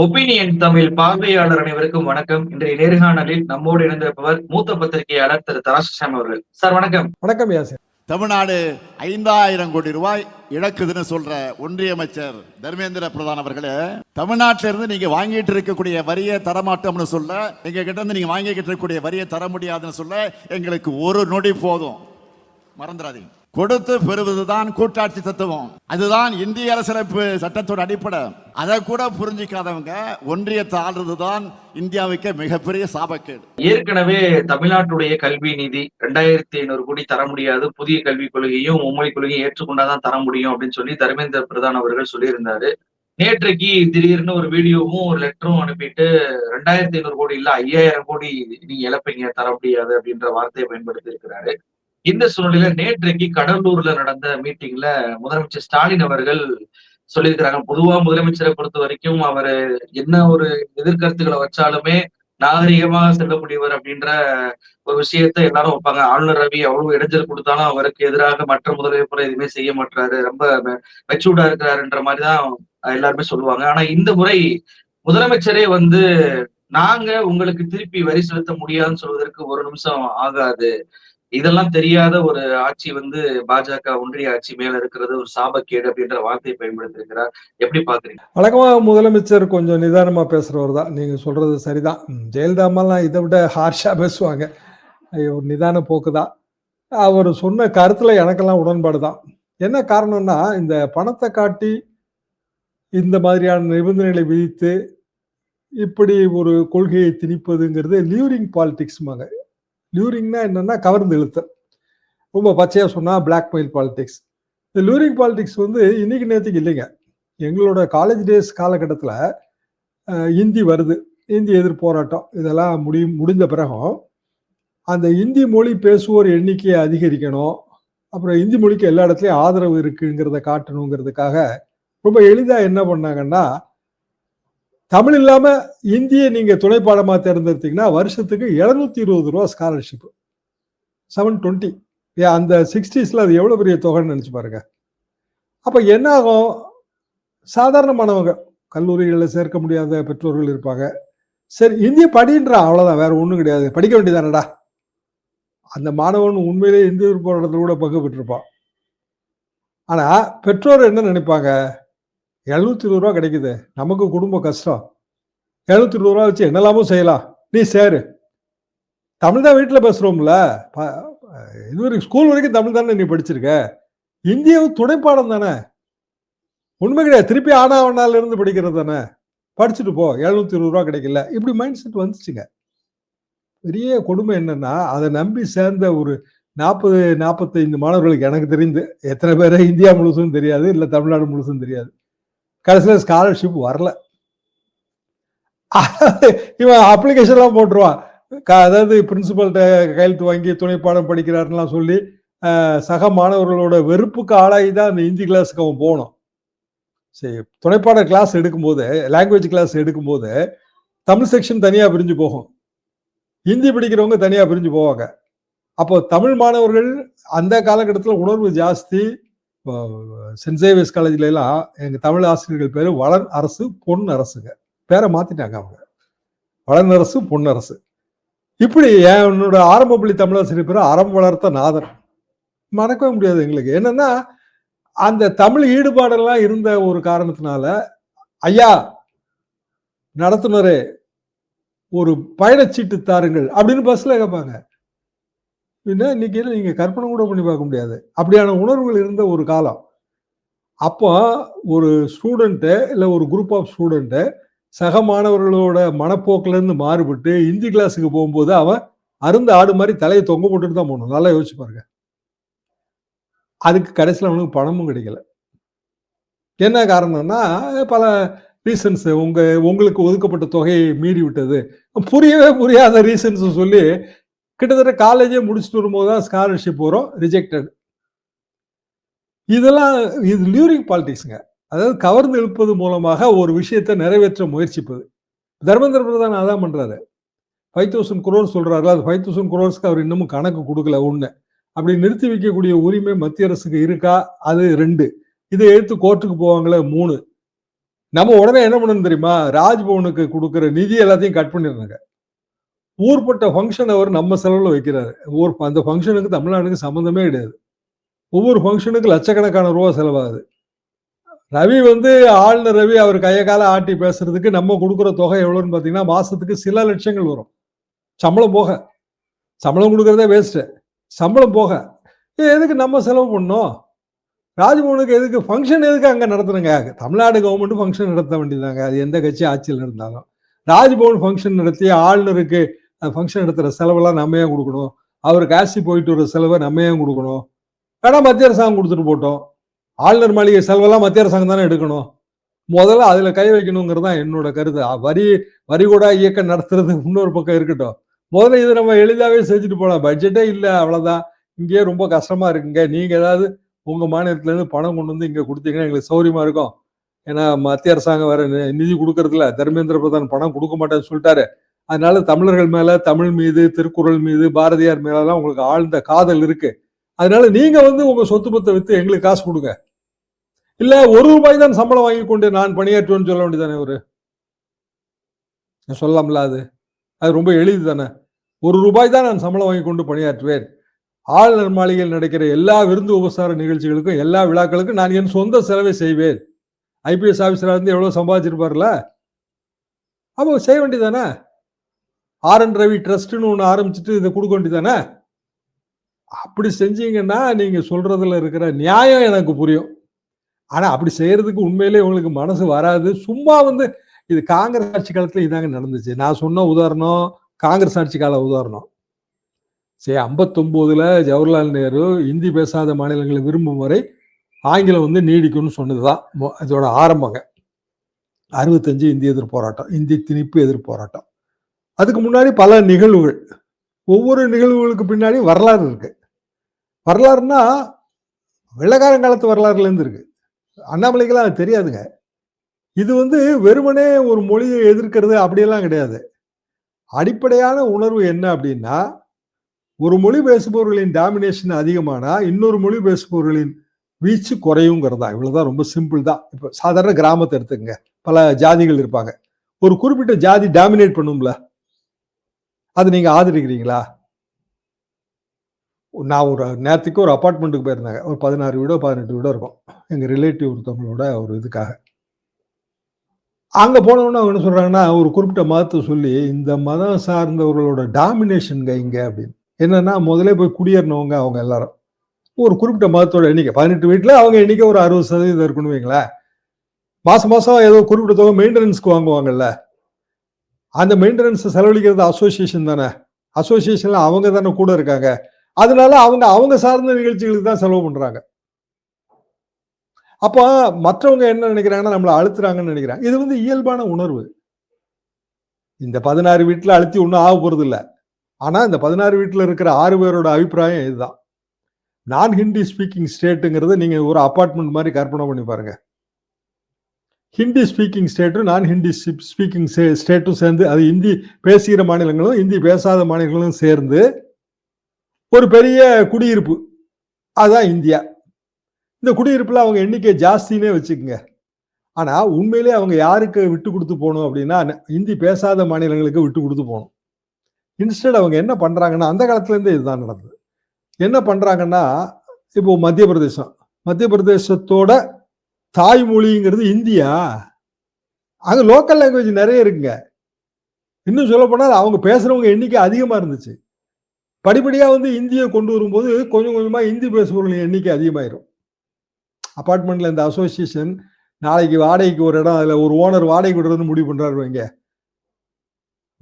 Opinion Tamil பார்வையாளர் அனைவருக்கும் வணக்கம். இன்றைய நேர்காணலில் நம்மோடு இணைந்திருப்பவர் மூத்த பத்திரிகையாளர் திரு தராசாமி அவர்கள். சார் வணக்கம். வணக்கம் யாசிர் தமிழ்நாடு ஐந்தாயிரம் கோடி ரூபாய் இழக்குதுன்னு சொல்ற ஒன்றிய அமைச்சர் தர்மேந்திர பிரதான் அவர்களே தமிழ்நாட்டில இருந்து நீங்க வாங்கிட்டு இருக்கக்கூடிய வரியை தரமாட்டோம்னு சொல்ல எங்க கிட்ட இருந்து நீங்க வாங்கிக்கிட்டு இருக்கக்கூடிய வரியை தர முடியாதுன்னு சொல்ல எங்களுக்கு ஒரு நொடி போதும். மறந்துடாதீங்க. கொடுத்து பெறுவதுதான் கூட்டாட்சி தத்துவம். அதுதான் இந்திய அரசியலமைப்பு சட்டத்தோட அடிப்படை. அதை கூட புரிஞ்சிக்காதவங்க ஒன்றியத்தை ஆள்றதுதான் இந்தியாவுக்கு மிகப்பெரிய சாபக்கேடு. ஏற்கனவே தமிழ்நாட்டுடைய கல்வி நிதி ரெண்டாயிரத்தி ஐநூறு கோடி தர முடியாது. புதிய கல்விக் கொள்கையும் மும்மொழி கொள்கையும் ஏற்றுக்கொண்டாதான் தர முடியும் அப்படின்னு சொல்லி தர்மேந்திர பிரதான் அவர்கள் சொல்லியிருந்தாரு. நேற்றைக்கு திடீர்னு ஒரு வீடியோவும் ஒரு லெட்டரும் அனுப்பிட்டு ரெண்டாயிரத்தி ஐநூறு கோடி இல்ல ஐயாயிரம் கோடி நீங்க இழப்பீங்க தர முடியாது அப்படின்ற வார்த்தையை பயன்படுத்தி இருக்கிறாரு இந்த சூழ்நிலையில நேற்றைக்கு கடலூர்ல நடந்த மீட்டிங்ல முதலமைச்சர் ஸ்டாலின் அவர்கள் சொல்லியிருக்கிறாங்க. பொதுவா முதலமைச்சரை பொறுத்த வரைக்கும் அவரு என்ன ஒரு எதிர்கருத்துக்களை வச்சாலுமே நாகரிகமாக செல்லக்கூடியவர் அப்படின்ற ஒரு விஷயத்த எல்லாரும் வைப்பாங்க. ஆளுநர் ரவி அவ்வளவு இடைஞ்சல் கொடுத்தாலும் அவருக்கு எதிராக மற்ற முதலமைச்சர் எதுவுமே செய்ய மாட்டாரு ரொம்ப மெச்சூர்டா இருக்கிறாருன்ற மாதிரிதான் எல்லாருமே சொல்லுவாங்க. ஆனா இந்த முறை முதலமைச்சரே வந்து நாங்க உங்களுக்கு திருப்பி வரி செலுத்த முடியாதுன்னு சொல்வதற்கு ஒரு நிமிஷம் ஆகாது. இதெல்லாம் தெரியாத ஒரு ஆட்சி வந்து பாஜக ஒன்றிய ஆட்சி மேல இருக்கிறது ஒரு சாபக்கேடு அப்படின்ற வார்த்தையை பயன்படுத்திருக்கிறார் எப்படி பாக்குறீங்க வழக்கமா முதலமைச்சர் கொஞ்சம் நிதானமா பேசுறவர் தான். நீங்க சொல்றது சரிதான். ம், ஜெயலலிதா அம்மாலாம் இதை விட ஹார்ஷா பேசுவாங்க. ஐயோ, ஒரு நிதான போக்கு தான். அவர் சொன்ன கருத்துல எனக்கெல்லாம் உடன்பாடு தான். என்ன காரணம்னா இந்த பணத்தை காட்டி இந்த மாதிரியான நிபந்தனைகளை விதித்து இப்படி ஒரு கொள்கையை திணிப்பதுங்கிறது லியூரிங் பாலிடிக்ஸ்மாங்க லியூரிங்னா என்னன்னா கவர்ந்து இழுத்தல் ரொம்ப பச்சையாக சொன்னால் பிளாக் மெயில் பாலிடிக்ஸ் இந்த லூரிங் பாலிடிக்ஸ் வந்து இன்னைக்கு நேற்றுக்கு இல்லைங்க. எங்களோட காலேஜ் டேஸ் காலகட்டத்தில் இந்தி வருது. இந்தி எதிர் போராட்டம். இதெல்லாம் முடி முடிந்த பிறகும் அந்த இந்தி மொழி பேசுவோர் எண்ணிக்கையை அதிகரிக்கணும். அப்புறம் இந்தி மொழிக்கு எல்லா இடத்துலையும் ஆதரவு இருக்குங்கிறத காட்டணுங்கிறதுக்காக ரொம்ப எளிதாக என்ன பண்ணாங்கன்னா தமிழ் இல்லாம இந்தியை நீங்க துணை பாடமா தேர்ந்தெடுத்தீங்கன்னா வருஷத்துக்கு எழுநூத்தி இருபது ரூபா ஸ்காலர்ஷிப் செவன் டுவெண்ட்டி அந்த சிக்ஸ்டீஸ்ல அது எவ்வளவு பெரிய தொகைன்னு நினைச்சு பாருங்க. அப்ப என்ன ஆகும்? சாதாரணமானவங்க கல்லூரிகளில் சேர்க்க முடியாத பெற்றோர்கள் இருப்பாங்க. சரி இந்திய படின்றா அவ்வளோதான் வேற ஒன்றும் கிடையாது. படிக்க வேண்டியதானடா? அந்த மாணவன் உண்மையிலேயே இந்திய போராட்டத்தில் கூட பங்கு பெற்றிருப்பான். ஆனால் பெற்றோர் என்ன நினைப்பாங்க? எழுநூத்தி இருபது ரூபா கிடைக்குது. நமக்கு குடும்பம் கஷ்டம். எழுநூத்தி இருபது ரூபா வச்சு என்னெல்லாமோ செய்யலாம். நீ சேரு. தமிழ் தான் வீட்டில் பேசுகிறோம்ல ப- இது வரைக்கும் ஸ்கூல் வரைக்கும் தமிழ் தானே நீ படிச்சிருக்க. இந்தியாவும் துணைப்பாடம் தானே. உண்மை கிடையாது. திருப்பி ஆனாவனால இருந்து படிக்கிறது தானே. படிச்சுட்டு போ. எழுநூத்தி இருபது ரூபா கிடைக்கல. இப்படி மைண்ட் செட் வந்துச்சுங்க. பெரிய கொடுமை என்னன்னா அதை நம்பி சேர்ந்த ஒரு நாற்பது நாற்பத்தைந்து மாணவர்களுக்கு எனக்கு தெரிந்து எத்தனை பேரை இந்தியா முழுசும் தெரியாது இல்லை தமிழ்நாடு முழுசும் தெரியாது. கடைசியில் ஸ்காலர்ஷிப் வரல. இவன் அப்ளிகேஷன்லாம் போட்டுருவான். க- அதாவது பிரின்சிபல்கிட்ட கையெழுத்து வாங்கி துணைப்பாடம் படிக்கிறாருலாம் சொல்லி சக மாணவர்களோட வெறுப்புக்கு ஆளாகி தான் அந்த ஹிந்தி கிளாஸுக்கு அவன் போகணும் சரி துணைப்பாட கிளாஸ் எடுக்கும்போது லாங்குவேஜ் கிளாஸ் எடுக்கும்போது தமிழ் செக்ஷன் தனியாக பிரிஞ்சு போகும். ஹிந்தி படிக்கிறவங்க தனியாக பிரிஞ்சு போவாங்க. அப்போ தமிழ் மாணவர்கள் அந்த காலகட்டத்தில் உணர்வு ஜாஸ்தி. சென்ட் சேவியர்ஸ் காலேஜ்ல எல்லாம் தமிழ் ஆசிரியர்கள் பேர் வளர் அரசு பொன் அரசுங்க. பேரை மாற்றிட்டாங்க அவங்க. வளர் அரசு பொன் அரசு. இப்படி என்னோட ஆரம்ப பள்ளி தமிழாசிரியர் பேர் அறம் வளர்த்த நாதன். மறக்கவே முடியாது எங்களுக்கு. என்னன்னா அந்த தமிழ் ஈடுபாடெல்லாம் இருந்த ஒரு காரணத்தினால ஐயா நடத்துனரே ஒரு பயணச்சீட்டு தாருங்கள் அப்படின்னு பஸ்ல கேட்பாங்க என்ன இன்னைக்கு நீங்க கற்பனை கூட பண்ணி பார்க்க முடியாது. அப்படியான உணர்வுகள் இருந்த ஒரு காலம். அப்போ ஒரு ஸ்டூடெண்ட்டு இல்லை ஒரு குரூப் ஆஃப் ஸ்டூடெண்ட்டு சக மாணவர்களோட மனப்போக்குல இருந்து மாறுபட்டு இந்தி கிளாஸுக்கு போகும்போது அவன் அருந்து ஆடு மாதிரி தலையை தொங்க போட்டுட்டு தான் போகணும். நல்லா யோசிச்சு பாருங்க. அதுக்கு கடைசியில் அவனுக்கு பணமும் கிடைக்கல. என்ன காரணம்னா பல ரீசன்ஸ் உங்க உங்களுக்கு ஒதுக்கப்பட்ட தொகையை மீறி விட்டது புரியவே புரியாத ரீசன்ஸ் சொல்லி கிட்டத்தட்ட காலேஜே முடிச்சுட்டு வரும்போது தான் ஸ்காலர்ஷிப் வரும் ரிஜெக்டட் இதெல்லாம் இது லியூரிங் பாலிடிக்ஸுங்க அதாவது கவர்ந்து இழுப்பது மூலமாக ஒரு விஷயத்தை நிறைவேற்ற முயற்சிப்பது. தர்மேந்திர பிரதான் அதான் பண்ணுறாரு ஃபைவ் தௌசண்ட் குரோர் சொல்கிறாரு அது ஃபைவ் தௌசண்ட் குரோர்ஸ்க்கு அவர் இன்னமும் கணக்கு கொடுக்கல ஒன்று அப்படி நிறுத்தி வைக்கக்கூடிய உரிமை மத்திய அரசுக்கு இருக்கா? அது ரெண்டு. இதை எடுத்து கோர்ட்டுக்கு போவாங்களே மூணு. நம்ம உடனே என்ன பண்ணணும் தெரியுமா? ராஜ்பவனுக்கு கொடுக்குற நிதி எல்லாத்தையும் கட் பண்ணிடுறாங்க. ஊர்பட்ட ஃபங்க்ஷன் அவர் நம்ம செலவில் வைக்கிறாரு. ஊர் அந்த ஃபங்க்ஷனுக்கு தமிழ்நாட்டுக்கு சம்மந்தமே கிடையாது. ஒவ்வொரு ஃபங்க்ஷனுக்கு லட்சக்கணக்கான ரூபா செலவாகுது. ரவி வந்து ஆளுநர் ரவி அவர் கையை கால ஆட்டி பேசுறதுக்கு நம்ம கொடுக்குற தொகை எவ்வளோன்னு பார்த்தீங்கன்னா மாசத்துக்கு சில லட்சங்கள் வரும். சம்பளம் போக. சம்பளம் கொடுக்கறதே வேஸ்ட்டு சம்பளம் போக. எதுக்கு நம்ம செலவு பண்ணோம்? ராஜ்பவனுக்கு எதுக்கு? ஃபங்க்ஷன் எதுக்கு அங்கே நடத்துறங்க? தமிழ்நாடு கவர்மெண்ட்டு ஃபங்க்ஷன் நடத்த வேண்டியதாங்க அது எந்த கட்சி ஆட்சியில் இருந்தாலும். ராஜ்பவன் ஃபங்க்ஷன் நடத்தி ஆளுநருக்கு ஃபங்க்ஷன் நடத்துகிற செலவெல்லாம் நம்ம ஏன் கொடுக்கணும்? அவர் காசி போயிட்டு வர செலவை நம்ம ஏன் கொடுக்கணும்? வேணா மத்திய அரசாங்கம் கொடுத்துட்டு போட்டோம். ஆளுநர் மாளிகை செலவெல்லாம் மத்திய அரசாங்கம் தானே எடுக்கணும். முதல்ல அதுல கை வைக்கணுங்கிறது தான் என்னோட கருத்து. வரி வரி கூட இயக்கம் நடத்துறது இன்னொரு பக்கம் இருக்கட்டும். முதல்ல இது நம்ம எளிதாவே செஞ்சுட்டு போகலாம் பட்ஜெட்டே இல்லை அவ்வளவுதான். இங்கேயே ரொம்ப கஷ்டமா இருக்குங்க. நீங்க ஏதாவது உங்க மாநிலத்துல இருந்து பணம் கொண்டு வந்து இங்க கொடுத்தீங்கன்னா எங்களுக்கு சௌரியமா இருக்கும். ஏன்னா மத்திய அரசாங்கம் வேற நிதி கொடுக்கறதுல தர்மேந்திர பிரதான் பணம் கொடுக்க மாட்டேன்னு சொல்லிட்டாரு. அதனால தமிழர்கள் மேல தமிழ் மீது திருக்குறள் மீது பாரதியார் மேலலாம் உங்களுக்கு ஆழ்ந்த காதல் இருக்கு. அதனால நீங்க வந்து உங்க சொத்து பத்தை வித்து எங்களுக்கு காசு கொடுங்க. இல்ல ஒரு ரூபாய் தான் சம்பளம் வாங்கி கொண்டு நான் பணியாற்றுவேன்னு சொல்ல வேண்டியதானே ஒரு சொல்லலாம்ல அது. அது ரொம்ப எளிது தானே. ஒரு ரூபாய் தான் நான் சம்பளம் வாங்கி கொண்டு பணியாற்றுவேன். ஆளுநர் மாளிகையில் நடக்கிற எல்லா விருந்து உபசார நிகழ்ச்சிகளுக்கும் எல்லா விழாக்களுக்கும் நான் என் சொந்த செலவை செய்வேன். ஐபிஎஸ் ஆஃபீஸராக இருந்து எவ்வளோ சம்பாதிச்சிருப்பார்ல? அப்போ செய்ய வேண்டியதானே ஆர் என் ரவி ட்ரஸ்ட்னு ஒன்று ஆரம்பிச்சுட்டு இதை கொடுக்க வேண்டியதானே? அப்படி செஞ்சீங்கன்னா நீங்கள் சொல்றதுல இருக்கிற நியாயம் எனக்கு புரியும். ஆனால் அப்படி செய்யறதுக்கு உண்மையிலே உங்களுக்கு மனசு வராது. சும்மா வந்து இது காங்கிரஸ் ஆட்சி காலத்தில் இதாங்க நடந்துச்சு. நான் சொன்ன உதாரணம் காங்கிரஸ் ஆட்சி கால உதாரணம். சரி ஐம்பத்தொம்போதில் ஜவஹர்லால் நேரு இந்தி பேசாத மாநிலங்களை விரும்பும் வரை ஆங்கிலம் வந்து நீடிக்கும்னு சொன்னதுதான். தான் இதோட ஆரம்பங்க. அறுபத்தஞ்சு இந்திய எதிர் போராட்டம் இந்தி திணிப்பு எதிர்ப்போராட்டம் அதுக்கு முன்னாடி பல நிகழ்வுகள். ஒவ்வொரு நிகழ்வுகளுக்கு பின்னாடி வரலாறு இருக்கு. வரலாறுனா வெள்ளக்காரன் காலத்து வரலாறுலேருந்து இருக்கு. அண்ணாமலைக்கெல்லாம் அது தெரியாதுங்க. இது வந்து வெறுமனே ஒரு மொழியை எதிர்க்கிறது அப்படியெல்லாம் கிடையாது. அடிப்படையான உணர்வு என்ன அப்படின்னா ஒரு மொழி பேசுபவர்களின் டாமினேஷன் அதிகமானா இன்னொரு மொழி பேசுபவர்களின் வீச்சு குறையுங்கிறதா. இவ்வளோதான் ரொம்ப சிம்பிள் தான். இப்போ சாதாரண கிராமத்தை எடுத்துக்கங்க. பல ஜாதிகள் இருப்பாங்க. ஒரு குறிப்பிட்ட ஜாதி டாமினேட் பண்ணும்ல. அது நீங்கள் ஆதரிக்கிறீங்களா? நான் ஒரு நேரத்துக்கு ஒரு அப்பார்ட்மெண்ட்டுக்கு போயிருந்தாங்க. ஒரு பதினாறு வீடோ பதினெட்டு வீடோ இருக்கும். எங்கள் ரிலேட்டிவ் ஒருத்தவங்களோட ஒரு இதுக்காக. அங்கே போனோம்னா அவங்க என்ன சொல்கிறாங்கன்னா ஒரு குறிப்பிட்ட மதத்தை சொல்லி இந்த மதம் சார்ந்தவர்களோட டாமினேஷன்ங்க இங்கே அப்படின்னு. என்னென்னா முதலே போய் குடியேறினவங்க அவங்க எல்லாரும். ஒரு குறிப்பிட்ட மதத்தோட எண்ணிக்கை. பதினெட்டு வீட்டில் அவங்க எண்ணிக்கை ஒரு அறுபது சதவீதம் இருக்குன்னு வைங்களேன். மாதம் மாதம் ஏதோ குறிப்பிட்ட தொகை மெயின்டெனன்ஸ்க்கு வாங்குவாங்கல்ல. அந்த மெயின்டெனன்ஸ் செலவழிக்கிறது அசோசியேஷன் தானே. அசோசியேஷன்ல அவங்க தானே கூட இருக்காங்க. அதனால அவங்க அவங்க சார்ந்த நிகழ்ச்சிகளுக்கு தான் செலவு பண்றாங்க. அப்போ மற்றவங்க என்ன நினைக்கிறாங்கன்னா நம்மளை அழுத்துறாங்கன்னு நினைக்கிறாங்க. இது வந்து இயல்பான உணர்வு. இந்த பதினாறு வீட்டில் அழுத்தி ஒன்றும் ஆக போகிறது இல்லை. ஆனால் இந்த பதினாறு வீட்டில் இருக்கிற ஆறு பேரோட அபிப்பிராயம் இதுதான். நான் ஹிந்தி ஸ்பீக்கிங் ஸ்டேட்டுங்கிறத நீங்கள் ஒரு அப்பார்ட்மெண்ட் மாதிரி கற்பனை பண்ணி பாருங்க. ஹிந்தி ஸ்பீக்கிங் ஸ்டேட்டும் நான் ஹிந்தி ஸ்பீக்கிங் ஸ்டேட்டும் சேர்ந்து அது ஹிந்தி பேசுகிற மாநிலங்களும் ஹிந்தி பேசாத மாநிலங்களும் சேர்ந்து ஒரு பெரிய குடியிருப்பு. அதுதான் இந்தியா. இந்த குடியிருப்பில் அவங்க எண்ணிக்கை ஜாஸ்தினே வச்சுக்கோங்க. ஆனால் உண்மையிலே அவங்க யாருக்கு விட்டு கொடுத்து போகணும் அப்படின்னா ஹிந்தி பேசாத மாநிலங்களுக்கு விட்டு கொடுத்து போகணும். இன்ஸ்டெட் அவங்க என்ன பண்ணுறாங்கன்னா அந்த காலத்துலேருந்தே இதுதான் நடந்தது. என்ன பண்ணுறாங்கன்னா இப்போ மத்திய பிரதேசம் மத்திய பிரதேசத்தோட தாய்மொழிங்கிறது இந்தியா. அது லோக்கல் லாங்குவேஜ் நிறைய இருக்குங்க. இன்னும் சொல்லப்போனால் அவங்க பேசுகிறவங்க எண்ணிக்கை அதிகமாக இருந்துச்சு. படிப்படியாக வந்து இந்தியை கொண்டு வரும்போது கொஞ்சம் கொஞ்சமாக இந்தி பேசுபவர்களின் எண்ணிக்கை அதிகமாயிரும். அப்பார்ட்மெண்ட்டில் இந்த அசோசியேஷன் நாளைக்கு வாடகைக்கு ஒரு இடம் அதில் ஒரு ஓனர் வாடகைக்கு விடுறதுன்னு முடிவு பண்ணுறாரு வைங்க.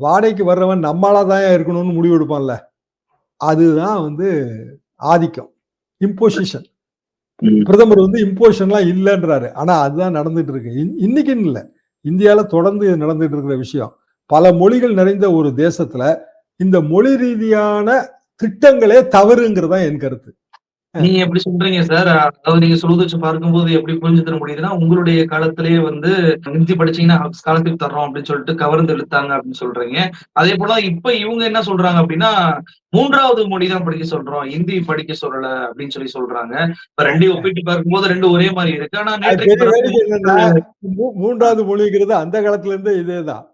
வாடகைக்கு வர்றவன் நம்மளாக தான் இருக்கணும்னு முடிவு எடுப்பான்ல. அதுதான் வந்து ஆதிக்கம். இம்போசிஷன் பிரதமர் வந்து இம்போஷன்லாம் இல்லைன்றாரு. ஆனா அதுதான் நடந்துட்டு இருக்கு இன்னைக்குன்னு இல்ல. இந்தியால தொடர்ந்து இது நடந்துட்டு இருக்கிற விஷயம். பல மொழிகள் நிறைந்த ஒரு தேசத்துல இந்த மொழி ரீதியான திட்டங்களே தவறுங்கிறதா என் கருத்து. நீங்க எப்படி சொல்றீங்க சார்? அதாவது நீங்க சொல்றத வச்சு பார்க்கும்போது எப்படி புரிஞ்சுக்க முடியுதுன்னா, உங்களுடைய காலத்திலேயே வந்து ஹிந்தி படிச்சீங்கன்னா ஸ்காலர்ஷிப் தர்றோம் அப்படின்னு சொல்லிட்டு கவர்ந்து இழுத்தாங்க அப்படின்னு சொல்றீங்க. அதே போல இப்ப இவங்க என்ன சொல்றாங்க அப்படின்னா, 3வது மொழி தான் படிக்க சொல்றோம். ஹிந்தி படிக்க சொல்லல அப்படின்னு சொல்லி சொல்றாங்க. இப்ப 2யும் ஒப்பிட்டு பார்க்கும்போது 2 ஒரே மாரி இருக்கு. ஆனா அது நேற்றைக்கு பெரிய வேடிக்கை பிறகு என்னன்னா, மூ 3வது மொழிங்கிறது அந்த காலத்துல இருந்தே இதேதான்.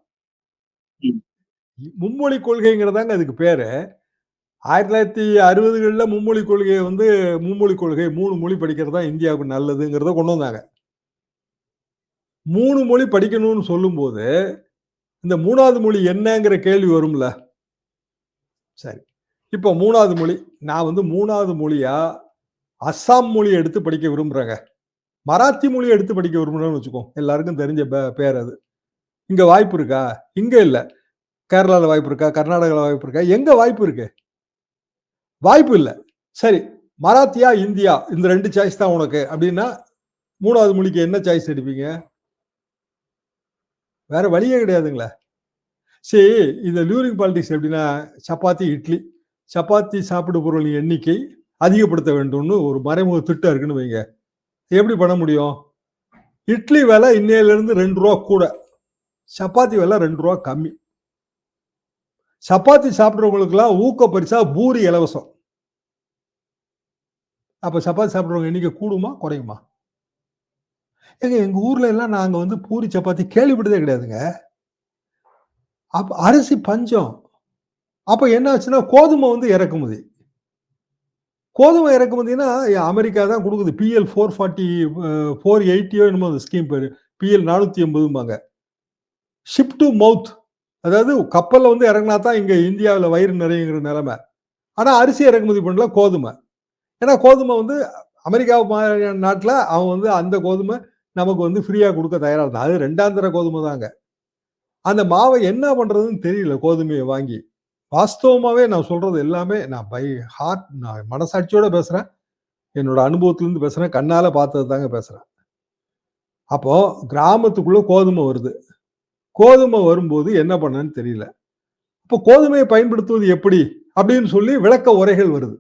மும்மொழி கொள்கைங்கிறதாங்க அதுக்கு பேரு. 1960கள்ல மும்மொழி கொள்கையை வந்து மும்மொழி கொள்கை மூணு மொழி படிக்கிறது தான் இந்தியாவுக்கு நல்லதுங்கிறத கொண்டு வந்தாங்க. மூணு மொழி படிக்கணும்னு சொல்லும்போது, இந்த மூணாவது மொழி என்னங்கிற கேள்வி வரும்ல. சரி. இப்போ மூணாவது மொழி. நான் வந்து மூணாவது மொழியா அஸ்ஸாம் மொழி எடுத்து படிக்க விரும்புகிறேங்க மராத்தி மொழியை எடுத்து படிக்க விரும்புகிறேன்னு வச்சுக்கோ. எல்லாருக்கும் தெரிஞ்ச பே பேர் அது. இங்கே வாய்ப்பு இருக்கா? இங்கே இல்லை கேரளாவில் வாய்ப்பு இருக்கா? கர்நாடகாவில் வாய்ப்பு இருக்கா? எங்கே வாய்ப்பு இருக்குது வாய்ப்பு இல்லை சரி. மராத்தியா, இந்தியா இந்த ரெண்டு சாய்ஸ் தான் உனக்கு அப்படின்னா, மூணாவது மொழிக்கு என்ன சாய்ஸ் எடுப்பீங்க? வேற வழியே கிடையாதுங்களே. சரி, இந்த லூரிங் பாலிடிக்ஸ் எப்படின்னா, சப்பாத்தி, இட்லி. சப்பாத்தி சாப்பிடுபவர்களின் எண்ணிக்கை அதிகப்படுத்த வேண்டும்னு ஒரு மறைமுக திட்டம் இருக்குன்னு வைங்க. எப்படி பண்ண முடியும்? இட்லி விலை இன்னையிலேருந்து ரெண்டு ரூபா கூட. சப்பாத்தி விலை ரெண்டு ரூபா கம்மி. சப்பாத்தி சாப்பிட்றவங்களுக்குலாம் ஊக்க பரிசா பூரி இலவசம். அப்போ சப்பாத்தி சாப்பிட்றவங்க எண்ணிக்கை கூடுமா? குறையுமா? ஏங்க எங்க ஊர்ல எல்லாம் நாங்க வந்து பூரி, சப்பாத்தி கேள்விப்பட்டதே கிடையாதுங்க. அப்ப அரிசி பஞ்சம். அப்ப என்ன ஆச்சுன்னா, கோதுமை வந்து இறக்குமதி. கோதுமை இறக்குமதினா அமெரிக்கா தான் கொடுக்குது பிஎல் ஃபோர் ஃபார்ட்டி ஃபோர் எயிட்டியோ என்னமோ அந்த ஸ்கீம் பேர் பிஎல் 480பாங்க. Ship to mouth. அதாவது கப்பலில் வந்து இறங்குனா தான் இங்கே இந்தியாவில் வயிறு நிறையுங்கிற நிலைமை. ஆனால் அரிசி இறக்குமதி பண்ணல கோதுமை. ஏன்னா கோதுமை வந்து அமெரிக்கா மாதிரியான நாட்டில் அவன் வந்து அந்த கோதுமை நமக்கு வந்து ஃப்ரீயாக கொடுக்க தயாராக இருந்தான். அது ரெண்டாந்திர கோதுமை தாங்க. அந்த மாவை என்ன பண்ணுறதுன்னு தெரியல கோதுமையை வாங்கி. வாஸ்தவமாகவே நான் சொல்கிறது எல்லாமே நான் பை ஹார்ட் நான் மனசாட்சியோட பேசுகிறேன் என்னோட அனுபவத்துலேருந்து பேசுகிறேன் கண்ணால் பார்த்தது தாங்க பேசுகிறேன் அப்போது கிராமத்துக்குள்ளே கோதுமை வருது. கோதுமை வரும்போது என்ன பண்ணன்னு தெரியல. அப்போ கோதுமையை பயன்படுத்துவது எப்படி? அப்படின்னு சொல்லி விளக்க உரைகள் வருது.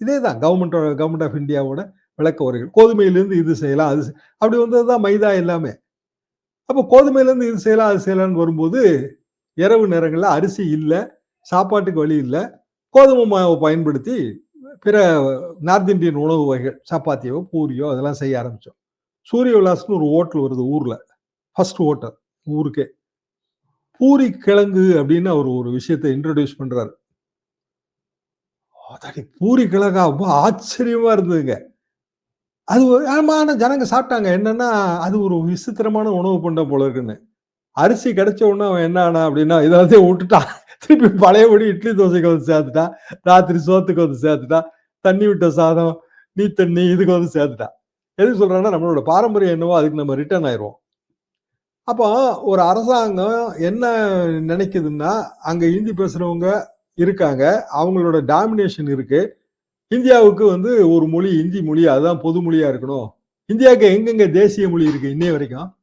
இதே தான் கவர்மெண்ட் கவர்மெண்ட் ஆஃப் இந்தியாவோட விளக்க உரைகள். கோதுமையிலேருந்து இது செய்யலாம், அது அப்படி வந்தது தான் மைதா எல்லாமே. அப்போ கோதுமையிலேருந்து இது செய்யலாம், அது செய்யலாம்னு வரும்போது, இரவு நேரங்களில் அரிசி இல்லை சாப்பாட்டுக்கு வழி இல்லை கோதுமை மாவை பயன்படுத்தி பிற நார்த் இந்தியன் உணவு வகைகள் சப்பாத்தியோ, பூரியோ அதெல்லாம் செய்ய ஆரம்பித்தோம் சூரிய விலாஸ்னு ஒரு ஹோட்டல் வருது ஊரில் ஃபர்ஸ்ட் ஹோட்டல் ஊருக்கே. பூரி கிழங்கு அப்படின்னு அவர் ஒரு விஷயத்தை இன்ட்ரடியூஸ் பண்றாரு. அதாடி பூரி கிழங்கா ரொம்ப ஆச்சரியமா இருந்ததுங்க. அது ஒரு ஆமா ஜனங்க சாப்பிட்டாங்க. என்னன்னா, அது ஒரு விசித்திரமான உணவு பண்ண போல இருக்குன்னு. அரிசி கிடைச்ச உடனே அவன் என்ன ஆனா அப்படின்னா, இத விட்டுட்டான் திருப்பி பழையபடி இட்லி, தோசைக்கு வந்து சேர்த்துட்டான். ராத்திரி சோத்துக்கு வந்து சேர்த்துட்டான். தண்ணி விட்ட சாதம், நீ தண்ணி இதுக்கு வந்து சேர்த்துட்டான். எது சொல்றேன்னா, நம்மளோட பாரம்பரியம் என்னவோ அதுக்கு நம்ம ரிட்டர்ன் ஆயிருவோம். அப்போ ஒரு அரசாங்கம் என்ன நினைக்குதுன்னா, அங்க ஹிந்தி பேசுறவங்க இருக்காங்க. அவங்களோட டாமினேஷன் இருக்கு. இந்தியாவுக்கு வந்து ஒரு மொழி இந்தி மொழி அதுதான் பொது மொழியா இருக்கணும். இந்தியாவுக்கு எங்கெங்க தேசிய மொழி இருக்கு இன்னைய வரைக்கும்?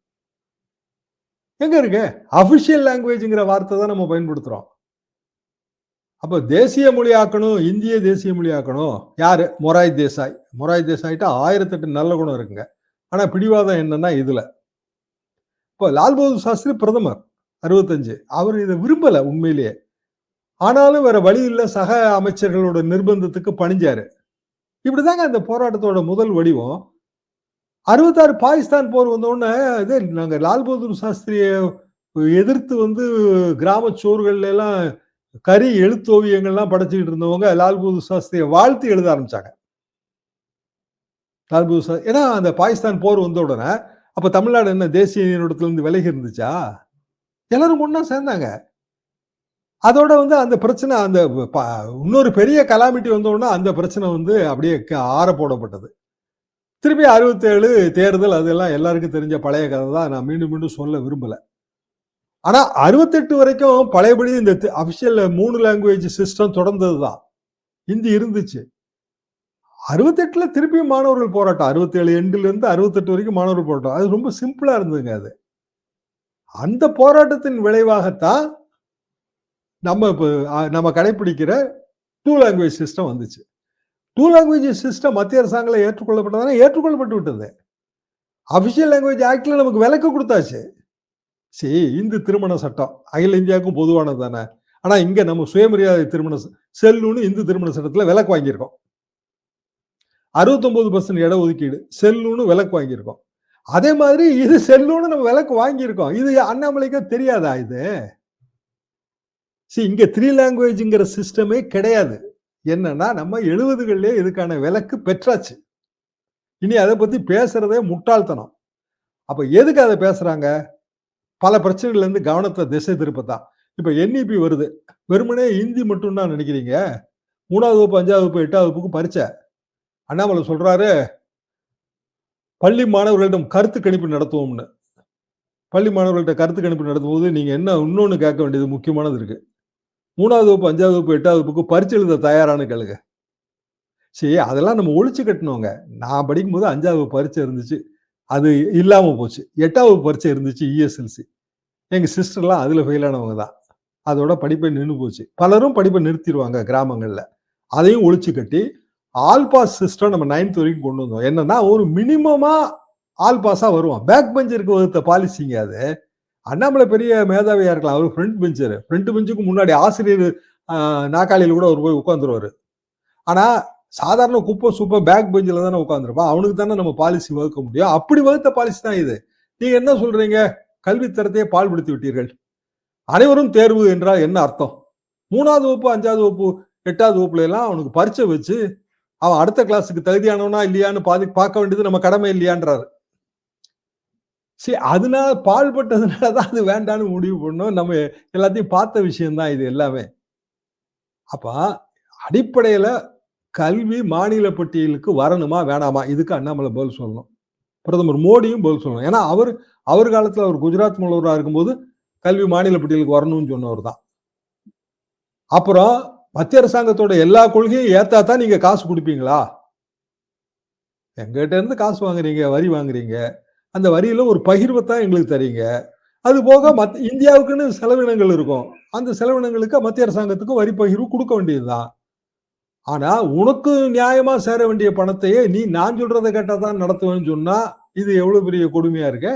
எங்க இருக்கு? அபிஷியல் லாங்குவேஜ்ங்கிற வார்த்தை தான் நம்ம பயன்படுத்துறோம். அப்ப தேசிய மொழியாக்கணும், இந்திய தேசிய மொழியாக்கணும். யாரு? மொராய் தேசாய். மொராய் தேசாய்ட்டு ஆயிரத்தெட்டு நல்ல குணம் இருக்குங்க. ஆனா பிடிவாதம் என்னன்னா இதுல. இப்போ லால் பகதூர் சாஸ்திரி பிரதமர் 65. அவர் இத விரும்பல உண்மையிலேயே. ஆனாலும் வேற வழி இல்லை சக அமைச்சர்களோட நிர்பந்தத்துக்கு பணிஞ்சாரு. இப்படிதாங்க அந்த போராட்டத்தோட முதல் வடிவம். 66 பாகிஸ்தான் போர் வந்த உடனே நாங்கள் லால் பகதூர் சாஸ்திரியை எதிர்த்து வந்து கிராம சுவர்கள்ல எல்லாம் கரி எழுத்தோவியங்கள்லாம் படைச்சிக்கிட்டு இருந்தவங்க லால் பகதூர் சாஸ்திரிய வாழ்த்து எழுத ஆரம்பிச்சாங்க. லால் பகதூர் சாஸ்திரி ஏன்னா அந்த பாகிஸ்தான் போர் வந்த உடனே அப்ப தமிழ்நாடு என்ன தேசிய நீரோட்டத்துல இருந்து விலகி இருந்துச்சா? எல்லாரும் ஒன்றா சேர்ந்தாங்க. அதோட வந்து அந்த பிரச்சனை அந்த ப இன்னொரு பெரிய கலாமிட்டி வந்தோடனே அந்த பிரச்சனை வந்து அப்படியே க ஆற போடப்பட்டது. திருப்பி 67 தேர்தல் அதெல்லாம் எல்லாருக்கும் தெரிஞ்ச பழைய கதை தான். நான் மீண்டும் மீண்டும் சொல்ல விரும்பல. ஆனால் அறுபத்தெட்டு வரைக்கும் பழையபடி இந்த அஃபிஷியல் மூணு லாங்குவேஜ் சிஸ்டம் தொடர்ந்தது தான். ஹிந்தி இருந்துச்சு. 68ல திருப்பியும் மாணவர்கள் போராட்டம். 67 எண்டுல இருந்து 68 வரைக்கும் மாணவர்கள் போராட்டம். அது ரொம்ப சிம்பிளா இருந்ததுங்க அது. அந்த போராட்டத்தின் விளைவாகத்தான் நம்ம இப்போ நம்ம கடைப்பிடிக்கிற 2 லாங்குவேஜ் சிஸ்டம் வந்துச்சு. டூ லாங்குவேஜ் சிஸ்டம் மத்திய அரசாங்கங்களை ஏற்றுக்கொள்ளப்பட்டதானே ஏற்றுக்கொள்ளப்பட்டு விட்டது அபிஷியல் லாங்குவேஜ் ஆக்டில் நமக்கு விலக்கு கொடுத்தாச்சு சரி இந்து திருமண சட்டம் அகில இந்தியாவுக்கும் பொதுவானது தானே ஆனால் இங்கே நம்ம சுயமரியாதை திருமண செல்லுன்னு இந்து திருமண சட்டத்தில் விலக்கு வாங்கியிருக்கோம் அறுபத்தொம்போது பர்சன்ட் இட ஒதுக்கீடு செல்லுன்னு விலக்கு வாங்கியிருக்கோம். அதே மாதிரி இது செல்லுன்னு நம்ம விலக்கு வாங்கியிருக்கோம். இது அண்ணாமலைக்கே தெரியாதா இது? சரி இங்க த்ரீ லாங்குவேஜுங்கிற சிஸ்டமே கிடையாது. என்னன்னா நம்ம எழுபதுகள்லேயே இதுக்கான விலக்கு பெற்றாச்சு. இனி அதை பத்தி பேசுறதே முட்டாள்தனம். அப்ப எதுக்கு அதை பேசுறாங்க? பல பிரச்சனைகள்ல இருந்து கவனத்தை திசை திருப்பத்தான். இப்ப என்இபி வருது. வெறுமனே ஹிந்தி மட்டும் தான் நினைக்கிறீங்க? மூணாவது வகுப்பு அஞ்சாவது வகுப்பு எட்டாவது வகுப்புக்கு பரிச்சை அண்ணாமலை சொல்றாரு பள்ளி மாணவர்களிடம் கருத்து கணிப்பு நடத்துவோம்னு. பள்ளி மாணவர்கள்ட்ட கருத்து கணிப்பு நடத்தும் போது நீங்க என்ன இன்னொன்று கேட்க வேண்டியது முக்கியமானது இருக்கு. மூணாவது வகுப்பு அஞ்சாவது வகுப்பு எட்டாவது வகுப்புக்கு பரிச்சை எழுத தயாரானு கேளுங்க. சரி அதெல்லாம் நம்ம ஒழிச்சு கட்டணுங்க. நான் படிக்கும்போது அஞ்சாவது பரிச்சை இருந்துச்சு. அது இல்லாமல் போச்சு. எட்டாவது பரிச்சை இருந்துச்சு இஎஸ்எல்சி எங்கள் சிஸ்டர்லாம் அதில் ஃபெயில் ஆனவங்க தான். அதோட படிப்பை நின்று போச்சு. பலரும் படிப்பை நிறுத்திடுவாங்க கிராமங்களில். அதையும் ஒழிச்சு கட்டி ஆல் பாஸ் சிஸ்டம் நம்ம நைன்த் வரைக்கும் கொண்டு வந்தோம். என்னன்னா ஒரு மினிமமா ஆல் பாஸா வருவான். பேக் பெஞ்சருக்கு வகுத்த பாலிசிங்க அது. அண்ணாமலை பெரிய மேதாவியா இருக்கலாம். அவர் ஃப்ரண்ட் பெஞ்சர் ஃப்ரண்ட் பெஞ்சுக்கு முன்னாடி ஆசிரியர் நாக்காளியில் கூட அவர் போய் உட்காந்துருவாரு ஆனா சாதாரண குப்பை சூப்பை பேக் பெஞ்சில் தானே உட்காந்துருப்பான் அவனுக்கு தானே நம்ம பாலிசி வகுக்க முடியும். அப்படி வகுத்த பாலிசி தான் இது. நீங்க என்ன சொல்றீங்க? கல்வித்தரத்தையே பால்படுத்தி விட்டீர்கள். அனைவரும் தேர்வு என்றால் என்ன அர்த்தம்? மூணாவது வகுப்பு அஞ்சாவது வகுப்பு எட்டாவது வகுப்புல எல்லாம் அவனுக்கு பரீட்சை வச்சு அவன் அடுத்த கிளாஸுக்கு தகுதியானவனா இல்லையான்னு பாதி பார்க்க வேண்டியது நம்ம கடமை இல்லையான்றாரு. சரி அதனால பால்பட்டதுனால தான் அது வேண்டான்னு முடிவு பண்ணோம். நம்ம எல்லாத்தையும் பார்த்த விஷயம்தான் இது எல்லாமே. அப்ப அடிப்படையில கல்வி மாநில பட்டியலுக்கு வரணுமா வேணாமா? இதுக்கு அண்ணாமலை பதில் சொல்லணும். பிரதமர் மோடியும் பதில் சொல்லணும். ஏன்னா அவர் அவர் காலத்துல அவர் குஜராத் முதல்வராக இருக்கும்போது கல்வி மாநில பட்டியலுக்கு வரணும்னு சொன்னவர் தான் அப்புறம் மத்திய அரசாங்கத்தோட எல்லா கொள்கையும் ஏத்தா தான் நீங்க காசு கொடுப்பீங்களா? எங்கிட்ட இருந்து காசு வாங்குறீங்க வரி வாங்குறீங்க. அந்த வரியில ஒரு பகிர்வை தான் எங்களுக்கு தரீங்க. அது போக மத் இந்தியாவுக்குன்னு செலவினங்கள் இருக்கும். அந்த செலவினங்களுக்கு மத்திய அரசாங்கத்துக்கு வரி பகிர்வு கொடுக்க வேண்டியதுதான். ஆனா உனக்கு நியாயமா சேர வேண்டிய பணத்தையே நீ நான் சொல்றதை கேட்டா தான் நடத்துவேன்னு சொன்னா இது எவ்வளவு பெரிய கொடுமையா இருக்க?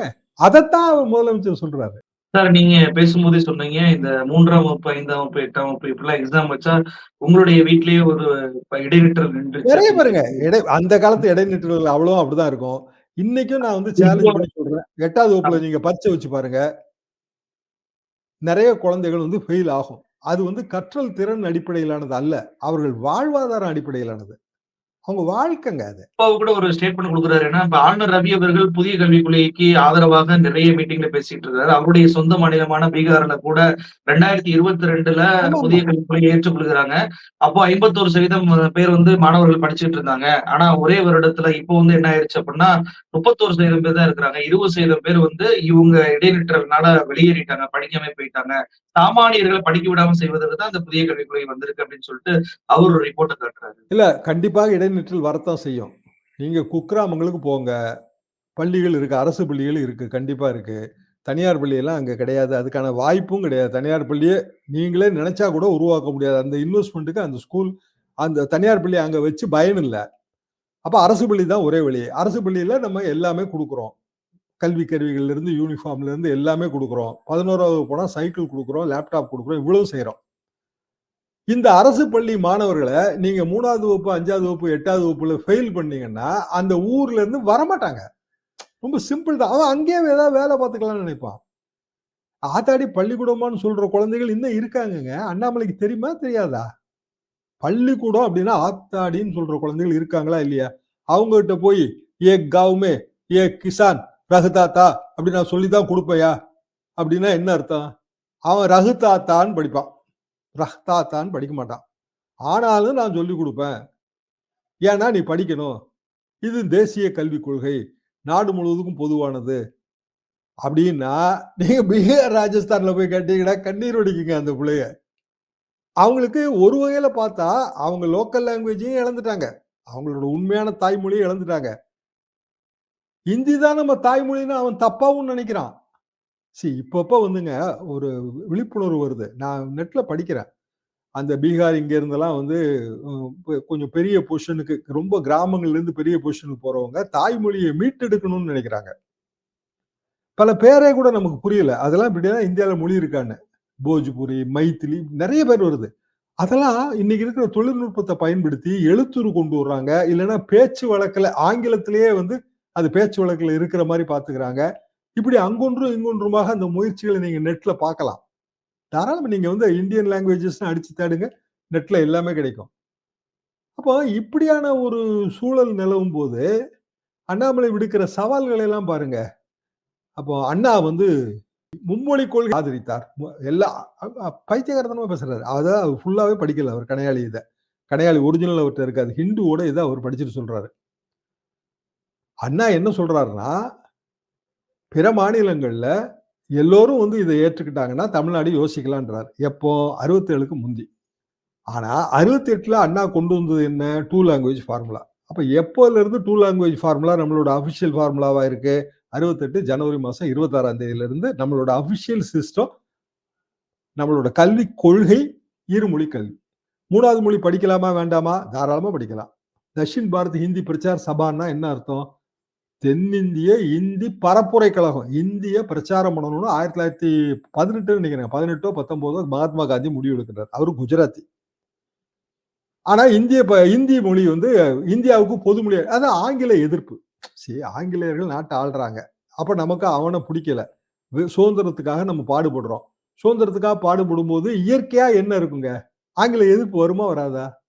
அதைத்தான் அவர் முதலமைச்சர் சொல்றாரு. சார் நீங்க பேசும்போதே சொன்னீங்க இந்த மூன்றாம் வகுப்பு ஐந்தாம் வகுப்பு எட்டாம் வகுப்பு இப்படிலாம் எக்ஸாம் வச்சா உங்களுடைய வீட்லயே ஒரு இடைநிற்றல் நின்றுச்சு நிறைய பாருங்க. இடை அந்த காலத்து இடைநிற்றல் அவ்வளவும் அப்படிதான் இருக்கும். இன்னைக்கும் நான் வந்து சேலஞ்ச் பண்ணி சொல்றேன். எட்டாவது வகுப்புல நீங்க பரீட்சை வச்சு பாருங்க. நிறைய குழந்தைகள் வந்து ஃபெயில் ஆகும். அது வந்து கற்றல் திறன் அடிப்படையிலானது அல்ல. அவர்கள் வாழ்வாதாரம் அடிப்படையிலானது. அவங்க வாழ்க்கைங்க அது. கூட ஒரு ஸ்டேட்மெண்ட் கொடுக்குறாரு. ஏன்னா இப்ப ஆளுநர் ரவி அவர்கள் புதிய கல்விக் கொள்கைக்கு ஆதரவாக நிறைய மீட்டிங்ல பேசிட்டு இருக்காரு. அவருடைய சொந்த மாநிலமான பீகார்ல கூட ரெண்டாயிரத்தி இருபத்தி ரெண்டுல. புதிய கல்விக் கொள்கையை ஏற்றுக்கொள்கிறாங்க. அப்போ ஐம்பத்தோரு சதவீதம் பேர் வந்து மாணவர்கள் படிச்சுட்டு இருந்தாங்க. ஆனா ஒரே வருடத்துல இப்போ வந்து என்ன ஆயிருச்சு அப்படின்னா முப்பத்தோரு சதவீதம் பேர் தான் இருக்கிறாங்க. இருபது சதவீதம் பேர் வந்து இவங்க இடைநிற்றல்னால வெளியேறிட்டாங்க படிக்காம போயிட்டாங்க. சாமானியர்களை படிக்க விடாம செய்வதற்கு தான் அந்த புதிய கல்விக் கொள்கை வந்திருக்கு அப்படின்னு சொல்லிட்டு அவர் ஒரு ரிப்போர்ட்டை காட்டுறாரு. இல்ல கண்டிப்பாக இடைநிற்றல் வரத்தான் செய்யும். நீங்க குக்கிராமங்களுக்கு போங்க. பள்ளிகள் இருக்கு அரசு பள்ளிகள் இருக்கு கண்டிப்பா இருக்கு. தனியார் பள்ளியெல்லாம் அங்க கிடையாது. அதுக்கான வாய்ப்பும் கிடையாது. தனியார் பள்ளியை நீங்களே நினைச்சா கூட உருவாக்க முடியாது. அந்த இன்வெஸ்ட்மெண்ட்டுக்கு அந்த ஸ்கூல் அந்த தனியார் பள்ளி அங்க வச்சு பயன் இல்லை. அப்போ அரசு பள்ளி தான் ஒரே வழி. அரசு பள்ளியில நம்ம எல்லாமே கொடுக்குறோம். கல்வி கருவிகள்ல இருந்து யூனிஃபார்ம்ல இருந்து எல்லாமே கொடுக்குறோம். பதினோராவது போனால் சைக்கிள் கொடுக்குறோம் லேப்டாப் கொடுக்குறோம் இவ்வளவு செய்கிறோம் இந்த அரசு பள்ளி மாணவர்களை நீங்க மூணாவது வகுப்பு அஞ்சாவது வகுப்பு எட்டாவது வகுப்புல ஃபெயில் பண்ணீங்கன்னா அந்த ஊர்ல இருந்து வரமாட்டாங்க. ரொம்ப சிம்பிள் தான். அவன் அங்கேயே ஏதாவது வேலை பார்த்துக்கலாம்னு நினைப்பான். ஆத்தாடி பள்ளிக்கூடமான்னு சொல்ற குழந்தைகள் இன்னும் இருக்காங்கங்க. அண்ணாமலைக்கு தெரியுமா தெரியாதா? பள்ளிக்கூடம் அப்படின்னா ஆத்தாடின்னு சொல்ற குழந்தைகள் இருக்காங்களா இல்லையா? அவங்க கிட்ட போய் ஏ கவுமே ஏ கிசான் ரகு தாத்தா அப்படி நான் சொல்லி தான் கொடுப்பையா? அப்படின்னா என்ன அர்த்தம்? அவன் ரகு தாத்தான்னு படிப்பான். ரஹ்தாத்தான்னு படிக்க மாட்டான். ஆனாலும் நான் சொல்லி கொடுப்பேன். ஏன்னா நீ படிக்கணும். இது தேசிய கல்விக் கொள்கை. நாடு முழுவதுக்கும் பொதுவானது. அப்படின்னா நீங்க பீகார் ராஜஸ்தான்ல போய் கேட்டீங்கன்னா கண்ணீர் வடிக்குங்க அந்த பிள்ளைய. அவங்களுக்கு ஒரு வகையில பார்த்தா அவங்க லோக்கல் லாங்குவேஜையும் இழந்துட்டாங்க. அவங்களோட உண்மையான தாய்மொழியை இழந்துட்டாங்க. ஹிந்தி தான் நம்ம தாய்மொழின்னு அவன் தப்பாகவும் நினைக்கிறான். சரி இப்பப்போ வந்துங்க ஒரு விழிப்புணர்வு வருது. நான் நெட்ல படிக்கிறேன். அந்த பீகார் இங்கேருந்தெல்லாம் வந்து கொஞ்சம் பெரிய பொசிஷனுக்கு ரொம்ப கிராமங்கள்ல இருந்து பெரிய பொசிஷனுக்கு போறவங்க தாய்மொழியை மீட்டெடுக்கணும்னு நினைக்கிறாங்க. பல பேரே கூட நமக்கு புரியல. அதெல்லாம் இப்படிதான் இந்தியாவில் மொழி இருக்கான்னு. போஜ்புரி மைத்திலி நிறைய பேர் வருது. அதெல்லாம் இன்னைக்கு இருக்கிற தொழில்நுட்பத்தை பயன்படுத்தி எழுத்துரு கொண்டு வர்றாங்க. இல்லைன்னா பேச்சு வழக்கில் ஆங்கிலத்திலேயே வந்து அது பேச்சு வழக்கில் இருக்கிற மாதிரி பார்த்துக்கிறாங்க இப்படி அங்கொன்றும் இங்கொன்றுமாக அந்த முயற்சிகளை நீங்கள் நெட்ல பார்க்கலாம் தாராளமாக நீங்கள் வந்து இந்தியன் லாங்குவேஜஸ் அடித்து தேடுங்க நெட்ல எல்லாமே கிடைக்கும். அப்போ இப்படியான ஒரு சூழல் நிலவும் போது அண்ணாமலை விடுக்கிற சவால்களை எல்லாம் பாருங்க. அப்போ அண்ணா வந்து மும்மொழி கொள்கை ஆதரித்தார். எல்லா பைத்தியகாரத்தனமாக பேசுறாரு. அதான் ஃபுல்லாகவே படிக்கல அவர் கனையாளி இதை. கனையாளி ஒரிஜினல் அவர்கிட்ட இருக்காது. ஹிந்துவோட இதை அவர் படிச்சுட்டு சொல்றாரு. அண்ணா என்ன சொல்றாருன்னா பிற மாநிலங்கள்ல எல்லோரும் வந்து இதை ஏற்றுக்கிட்டாங்கன்னா தமிழ்நாடு யோசிக்கலான்றார். எப்போ? அறுபத்தேழுக்கு முந்தி. ஆனா அறுபத்தி எட்டுல அண்ணா கொண்டு வந்தது என்ன? டூ லாங்குவேஜ் ஃபார்முலா அப்ப எப்போல இருந்து டூ லாங்குவேஜ் ஃபார்முலா நம்மளோட அபிஷியல் ஃபார்முலாவா இருக்கு? அறுபத்தெட்டு ஜனவரி மாசம் இருபத்தாறாம் தேதியில இருந்து நம்மளோட அபிஷியல் சிஸ்டம் நம்மளோட கல்வி கொள்கை இருமொழி கல்வி. மூணாவது மொழி படிக்கலாமா? வேண்டாமா? தாராளமா படிக்கலாம். தக்ஷின் பாரத் ஹிந்தி பிரச்சார் சபான்னா என்ன அர்த்தம்? தென்னிந்திய இந்தி பரப்புரை கழகம். இந்திய பிரச்சாரம் பண்ணணும்னு ஆயிரத்தி தொள்ளாயிரத்தி பதினெட்டுன்னு நினைக்கிறேன். பதினெட்டோ பத்தொன்பதோ மகாத்மா காந்தி முடிவு எடுக்கிறார் அவரு குஜராத்தி. ஆனா இந்திய ப- இந்தி மொழி வந்து இந்தியாவுக்கு பொது மொழி. அதான் ஆங்கில எதிர்ப்பு. சரி ஆங்கிலேயர்கள் நாட்டை ஆள்றாங்க. அப்ப நமக்கு அவனை பிடிக்கல. சுதந்திரத்துக்காக நம்ம பாடுபடுறோம். சுதந்திரத்துக்காக பாடுபடும் போது இயற்கையா என்ன இருக்குங்க? ஆங்கில எதிர்ப்பு வருமா வராதா?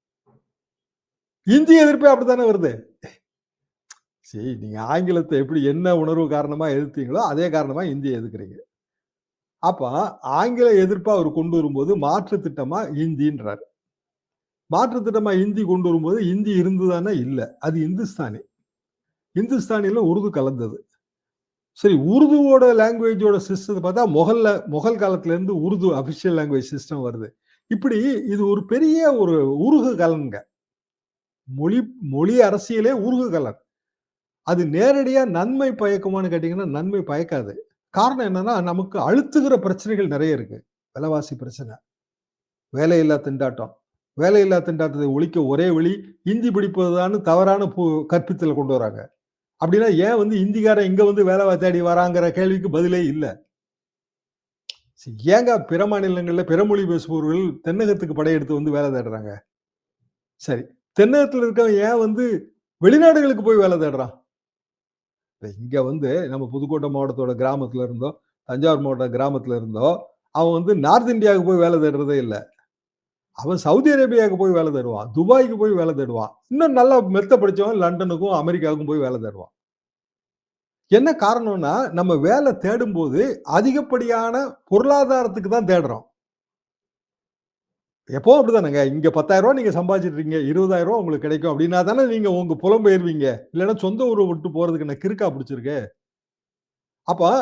இந்திய எதிர்ப்பே அப்படித்தானே வருது? சரி நீங்க ஆங்கிலத்தை எப்படி என்ன உணர்வு காரணமா எதிர்த்தீங்களோ அதே காரணமா இந்தியை எதிர்க்கிறீங்க. அப்ப ஆங்கில எதிர்ப்பா அவர் கொண்டு வரும்போது மாற்று திட்டமா இந்தின்றார். மாற்று திட்டமா இந்தி கொண்டு வரும்போது இந்தி இருந்ததானே இல்லை அது இந்துஸ்தானி. இந்துஸ்தானில உருது கலந்தது. சரி உருதுவோட லாங்குவேஜோட சிஸ்டத்தை பார்த்தா முகல்ல முகல் காலத்துல இருந்து உருது அபிஷியல் லாங்குவேஜ் சிஸ்டம் வருது. இப்படி இது ஒரு பெரிய ஒரு உருகு கலனுங்க. மொழி மொழி அரசியலே உருகு கலன். அது நேரடியா நன்மை பயக்குமான்னு கேட்டீங்கன்னா நன்மை பயக்காது. காரணம் என்னன்னா நமக்கு அழுத்துகிற பிரச்சனைகள் நிறைய இருக்கு. விலைவாசி பிரச்சனை. வேலையில்லா திண்டாட்டம். வேலையில்லா திண்டாட்டத்தை ஒழிக்க ஒரே வழி இந்தி படிப்பதுதான்னு தவறான பு- கற்பித்தல கொண்டு வராங்க. அப்படின்னா ஏன் வந்து இந்திக்காரன் இங்க வந்து வேலை தேடி வராங்கிற கேள்விக்கு பதிலே இல்லை. சரி, ஏங்க பிற மாநிலங்களில் பிற மொழி பேசுபவர்கள் தென்னகத்துக்கு படையெடுத்து வந்து வேலை தேடுறாங்க? சரி. தென்னகத்துல இருக்கவன் ஏன் வந்து வெளிநாடுகளுக்கு போய் வேலை தேடுறான்? இங்க வந்து நம்ம புதுக்கோட்டை மாவட்டத்தோட கிராமத்துல இருந்தோ தஞ்சாவூர் மாவட்ட கிராமத்துல இருந்தோ அவன் வந்து நார்த் இந்தியாவுக்கு போய் வேலை தேடுறதே இல்லை. அவன் சவுதி அரேபியாவுக்கு போய் வேலை தேடுவான் துபாய்க்கு போய் வேலை தேடுவான் இன்னும் நல்லா மெத்த படிச்சவன் லண்டனுக்கும் அமெரிக்காவுக்கும் போய் வேலை தேடுவான். என்ன காரணம்னா நம்ம வேலை தேடும்போது அதிகப்படியான பொருளாதாரத்துக்கு தான் தேடுறோம். எப்போ அப்படிதானங்க. இங்க பத்தாயிரம் ரூபாய் நீங்க சம்பாதிச்சிட்றீங்க இருபதாயிரம் ரூபா உங்களுக்கு கிடைக்கும் அப்படின்னா தானே நீங்க உங்க புலம்பெயர்வீங்க. இல்லைன்னா சொந்த ஊரை விட்டு போறதுக்கு என்ன கிறுக்கா பிடிச்சிருக்கு? அப்ப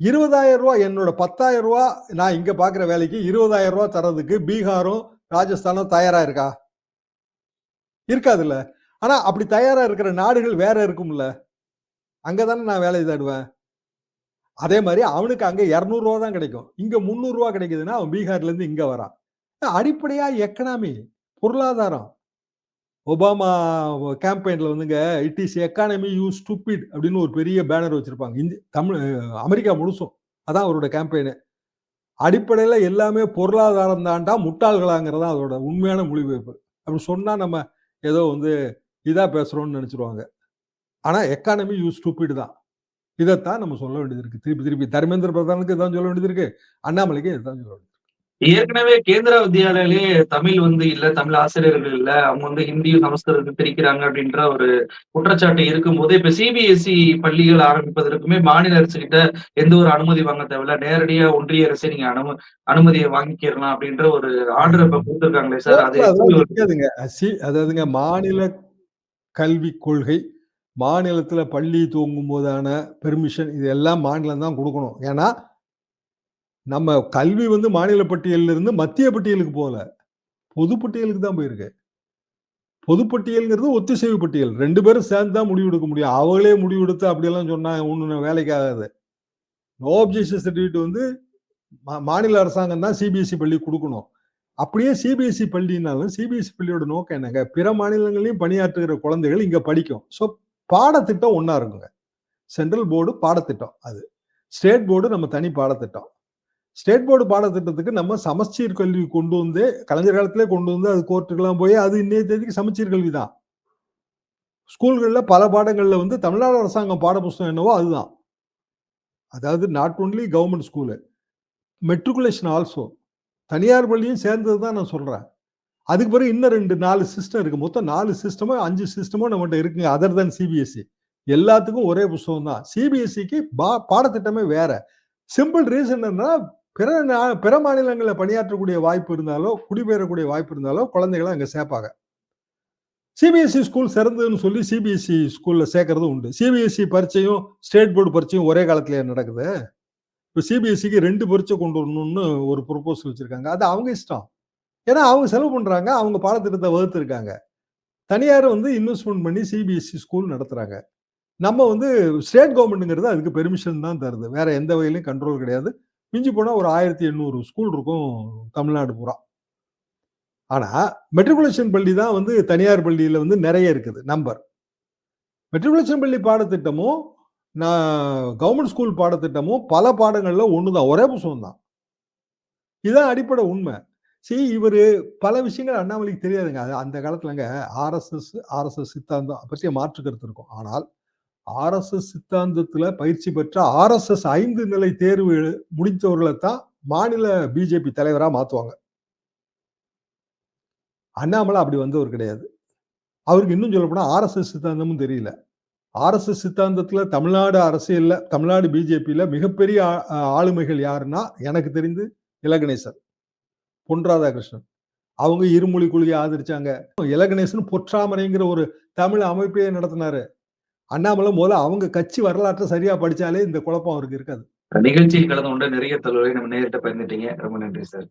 இருபதாயிரம் ரூபா என்னோட பத்தாயிரம் ரூபா நான் இங்க பாக்குற வேலைக்கு இருபதாயிரம் ரூபா தரதுக்கு பீகாரும் ராஜஸ்தானும் தயாரா இருக்கா? இருக்காதுல்ல. ஆனா அப்படி தயாரா இருக்கிற நாடுகள் வேற இருக்கும்ல. அங்கதானே நான் வேலை தேடுவேன். அதே மாதிரி அவனுக்கு அங்கே இரநூறுவா தான் கிடைக்கும். இங்கே முந்நூறுரூவா கிடைக்குதுன்னா அவன் பீகார்லேருந்து இருந்து வரான். அடிப்படையா எக்கனாமி பொருளாதாரம். ஒபாமா கேம்பெயின்ல வந்துங்க it is economy you stupid அப்படின்னு ஒரு பெரிய பேனர் வச்சிருப்பாங்க. இந்தி தமிழ் அமெரிக்கா முழுசும். அதான் அவரோட கேம்பெயின் அடிப்படையில எல்லாமே பொருளாதாரம் தாண்டா முட்டாள்களாங்கிறதா அதோட உண்மையான மொழிபெயர்ப்பு. அப்படி சொன்னா நம்ம ஏதோ வந்து இதா பேசுறோம்னு நினைச்சிருவாங்க. ஆனா எக்கானமி யூ ஸ்டூபிட் தான். இதைத்தான் நம்ம சொல்ல வேண்டியது இருக்கு. திருப்பி திருப்பி தர்மேந்திர பிரதானுக்கு இதான் சொல்ல வேண்டியது இருக்கு. அண்ணாமலைக்கு இதுதான் சொல்ல வேண்டியது ஏற்கனவே கேந்திர வித்யாலயிலே தமிழ் வந்து இல்ல தமிழ் ஆசிரியர்கள் இல்ல அவங்க வந்து ஹிந்தியும் சமஸ்கிருதத்தை பிரிக்கிறாங்க அப்படின்ற ஒரு குற்றச்சாட்டு இருக்கும்போது இப்ப சிபிஎஸ்இ பள்ளிகள் ஆரம்பிப்பதற்குமே மாநில அரசு கிட்ட எந்த ஒரு அனுமதி வாங்க தேவையில்ல. நேரடியா ஒன்றிய அரசே நீங்க அனும அனுமதியை வாங்கிக்கிறலாம் அப்படின்ற ஒரு ஆர்டர் இப்ப கொடுத்திருக்காங்களே சார். அது அதாவதுங்க மாநில கல்விக் கொள்கை மாநிலத்துல பள்ளி துவங்கும் போதான பெர்மிஷன் இது எல்லாம் மாநிலம் தான் கொடுக்கணும். ஏன்னா நம்ம கல்வி வந்து மாநில பட்டியலில் இருந்து மத்திய பட்டியலுக்கு போகல. பொது பட்டியலுக்கு தான் போயிருக்கு. பொதுப்பட்டியல்ங்கிறது ஒத்திசைவு பட்டியல். ரெண்டு பேரும் சேர்ந்து தான் முடிவு எடுக்க முடியும். அவங்களே முடிவு எடுத்து அப்படியெல்லாம் சொன்னாங்க ஒன்று வேலைக்கு ஆகாது. நோ அப்ஜெக்ஷன் சர்டிஃபிகேட் வந்து மா- மாநில அரசாங்கம் தான் சிபிஎஸ்சி பள்ளி கொடுக்கணும். அப்படியே சிபிஎஸ்சி பள்ளினாலும் சிபிஎஸ்சி பள்ளியோட நோக்கம் என்னங்க? பிற மாநிலங்களையும் பணியாற்றுகிற குழந்தைகள் இங்கே படிக்கும். ஸோ பாடத்திட்டம் ஒன்றா இருக்குங்க. சென்ட்ரல் போர்டு பாடத்திட்டம் அது. ஸ்டேட் போர்டு நம்ம தனி பாடத்திட்டம். ஸ்டேட் போர்டு பாடத்திட்டத்துக்கு நம்ம சமச்சீர் கல்வி கொண்டு வந்து கலைஞர் காலத்திலே கொண்டு வந்து அது கோர்ட்டுக்கெல்லாம் போய் அது இன்னைய தேதிக்கு சமச்சீர் கல்வி தான். ஸ்கூல்களில் பல பாடங்களில் வந்து தமிழ்நாடு அரசாங்கம் பாடப்புஸ்தகம் என்னவோ அதுதான். அதாவது not only government school matriculation also தனியார் பள்ளியும் சேர்ந்தது தான் நான் சொல்கிறேன் அதுக்கு பிறகு இன்னும் ரெண்டு நாலு சிஸ்டம் இருக்குது மொத்தம் நாலு சிஸ்டமோ அஞ்சு சிஸ்டமோ நம்மகிட்ட இருக்குங்க. அதர் தேன் சிபிஎஸ்சி எல்லாத்துக்கும் ஒரே புஸ்தகம் தான். சிபிஎஸ்சிக்கு பா பாடத்திட்டமே வேற. சிம்பிள் ரீசன் என்னன்னா பிற நா- பிற மாநிலங்களில் பணியாற்றக்கூடிய வாய்ப்பு இருந்தாலோ குடிபெயரக்கூடிய வாய்ப்பு இருந்தாலோ குழந்தைகளை அங்கே சேர்ப்பாங்க. சிபிஎஸ்சி ஸ்கூல் சிறந்ததுன்னு சொல்லி சிபிஎஸ்சி ஸ்கூலில் சேர்க்கறதும் உண்டு. சிபிஎஸ்சி பரீட்சையும் ஸ்டேட் போர்டு பரீட்சையும் ஒரே காலத்தில் நடக்குது. இப்போ சிபிஎஸ்சிக்கு ரெண்டு பரீட்சை கொண்டு வரணும்னு ஒரு ப்ரொபோசல் வச்சுருக்காங்க. அது அவங்க இஷ்டம். ஏன்னா அவங்க செலவு பண்ணுறாங்க அவங்க பாடத்திட்டத்தை வகுத்துருக்காங்க. தனியார் வந்து இன்வெஸ்ட்மெண்ட் பண்ணி சிபிஎஸ்சி ஸ்கூல் நடத்துகிறாங்க நம்ம வந்து ஸ்டேட் கவர்மெண்ட்டுங்கிறது அதுக்கு பெர்மிஷன் தான் தருது. வேற எந்த வகையிலையும் கண்ட்ரோல் கிடையாது. மிஞ்சி போனால் ஒரு ஆயிரத்தி எண்ணூறு ஸ்கூல் இருக்கும் தமிழ்நாடு பூரா. ஆனால் மெட்ரிகுலேஷன் பள்ளி தான் வந்து தனியார் பள்ளியில் வந்து நிறைய இருக்குது நம்பர் மெட்ரிகுலேஷன் பள்ளி பாடத்திட்டமும் நான் கவர்மெண்ட் ஸ்கூல் பாடத்திட்டமும் பல பாடங்களில் ஒன்று தான் ஒரே புத்தகம் தான் இதுதான் அடிப்படை உண்மை. சரி இவர் பல விஷயங்கள் அண்ணாமலைக்கு தெரியாதுங்க. அது அந்த காலத்துலங்க ஆர்எஸ்எஸ் ஆர்எஸ்எஸ் சித்தாந்தம் பற்றிய மாற்று கருத்து இருக்கும். ஆனால் ஆர்எஸ்எஸ் சித்தாந்தத்துல பயிற்சி பெற்ற ஆர்எஸ்எஸ் ஐந்து நிலை தேர்வு முடித்தவர்களை தான் மாநில பிஜேபி தலைவரா மாத்துவாங்க. அண்ணாமலை அப்படி வந்தவர் கிடையாது. அவருக்கு இன்னும் சொல்ல போனா ஆர்எஸ்எஸ் சித்தாந்தமும் தெரியல. ஆர்எஸ்எஸ் சித்தாந்தத்துல தமிழ்நாடு அரசியல்ல தமிழ்நாடு பிஜேபியில மிகப்பெரிய ஆளுமைகள் யாருன்னா எனக்கு தெரிந்து இலகணேசன் பொன் ராதாகிருஷ்ணன். அவங்க இருமொழி கொள்கையை ஆதரிச்சாங்க. இலகணேசன் பொற்றாமரைங்கிற ஒரு தமிழ் அமைப்பையே நடத்தினாரு. அண்ணாமலை முதல்ல அவங்க கட்சி வரலாற்றை சரியா படிச்சாலே இந்த குழப்பம் அவருக்கு இருக்காது. நிகழ்ச்சியில் கலந்து கொண்டு நிறைய தகவலை நம்ம நேரிட்ட பயந்துட்டீங்க ரொம்ப நன்றி சார்.